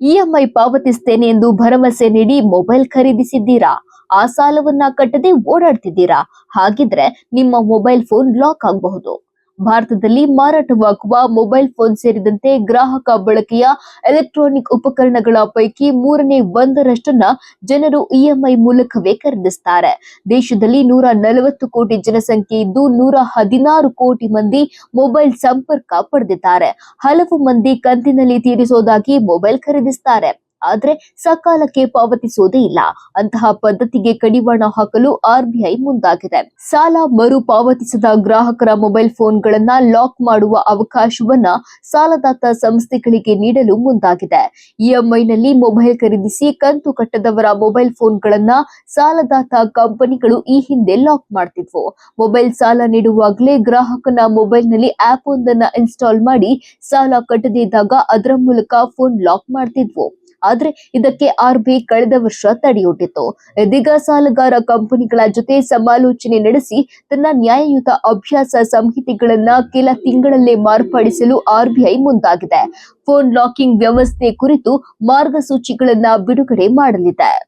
EMI ಪಾವತಿಸ್ತೇನೆ ಎಂದು ಭರವಸೆ ನೀಡಿ ಮೊಬೈಲ್ ಖರೀದಿಸಿದ್ದೀರಾ? ಆ ಸಾಲವನ್ನ ಕಟ್ಟದೆ ಓಡಾಡ್ತಿದ್ದೀರಾ? ಹಾಗಿದ್ರೆ ನಿಮ್ಮ ಮೊಬೈಲ್ ಫೋನ್ ಲಾಕ್ ಆಗಬಹುದು. ಭಾರತದಲ್ಲಿ ಮಾರಾಟವಾಗುವ ಮೊಬೈಲ್ ಫೋನ್ ಸೇರಿದಂತೆ ಗ್ರಾಹಕ ಬಳಕೆಯ ಎಲೆಕ್ಟ್ರಾನಿಕ್ ಉಪಕರಣಗಳ ಪೈಕಿ ಮೂರನೇ ಒಂದರಷ್ಟನ್ನ ಜನರು ಇಎಂಐ ಮೂಲಕವೇ ಖರೀದಿಸುತ್ತಾರೆ ದೇಶದಲ್ಲಿ ನೂರ ನಲವತ್ತು ಕೋಟಿ ಜನಸಂಖ್ಯೆ ಇದ್ದು ನೂರ ಹದಿನಾರು ಕೋಟಿ ಮಂದಿ ಮೊಬೈಲ್ ಸಂಪರ್ಕ ಪಡೆದಿದ್ದಾರೆ. ಹಲವು ಮಂದಿ ಕಂತಿನಲ್ಲಿ ತೀರಿಸೋದಾಗಿ ಮೊಬೈಲ್ ಖರೀದಿಸ್ತಾರೆ. ಆದ್ರೆ ಸಕಾಲಕ್ಕೆ ಪಾವತಿಸೋದೇ ಇಲ್ಲ. ಅಂತಹ ಪದ್ಧತಿಗೆ ಕಡಿವಾಣ ಹಾಕಲು ಆರ್ಬಿಐ ಮುಂದಾಗಿದೆ. ಸಾಲ ಮರು ಪಾವತಿಸದ ಗ್ರಾಹಕರ ಮೊಬೈಲ್ ಫೋನ್ಗಳನ್ನ ಲಾಕ್ ಮಾಡುವ ಅವಕಾಶವನ್ನ ಸಾಲದಾತ ಸಂಸ್ಥೆಗಳಿಗೆ ನೀಡಲು ಮುಂದಾಗಿದೆ. ಇಎಂಐನಲ್ಲಿ ಮೊಬೈಲ್ ಖರೀದಿಸಿ ಕಂತು ಕಟ್ಟದವರ ಮೊಬೈಲ್ ಫೋನ್ಗಳನ್ನ ಸಾಲದಾತ ಕಂಪನಿಗಳು ಈ ಹಿಂದೆ ಲಾಕ್ ಮಾಡ್ತಿದ್ವು. ಮೊಬೈಲ್ ಸಾಲ ನೀಡುವಾಗಲೇ ಗ್ರಾಹಕನ ಮೊಬೈಲ್ನಲ್ಲಿ ಆಪ್ ಒಂದನ್ನ ಇನ್ಸ್ಟಾಲ್ ಮಾಡಿ ಸಾಲ ಕಟ್ಟದೇ ಇದ್ದಾಗ ಅದರ ಮೂಲಕ ಫೋನ್ ಲಾಕ್ ಮಾಡ್ತಿದ್ವು. ಆದ್ರೆ ಇದಕ್ಕೆ ಆರ್ಬಿಐ ಕಳೆದ ವರ್ಷ ತಡೆಯೊಡ್ಡಿತ್ತು. ಇದೀಗ ಸಾಲಗಾರ ಕಂಪನಿಗಳ ಜೊತೆ ಸಮಾಲೋಚನೆ ನಡೆಸಿ ತನ್ನ ನ್ಯಾಯಯುತ ಅಭ್ಯಾಸ ಸಂಹಿತೆಗಳನ್ನ ಕೆಲ ತಿಂಗಳಲ್ಲೇ ಮಾರ್ಪಡಿಸಲು ಆರ್ಬಿಐ ಮುಂದಾಗಿದೆ. ಫೋನ್ ಲಾಕಿಂಗ್ ವ್ಯವಸ್ಥೆ ಕುರಿತು ಮಾರ್ಗಸೂಚಿಗಳನ್ನ ಬಿಡುಗಡೆ ಮಾಡಲಿದೆ.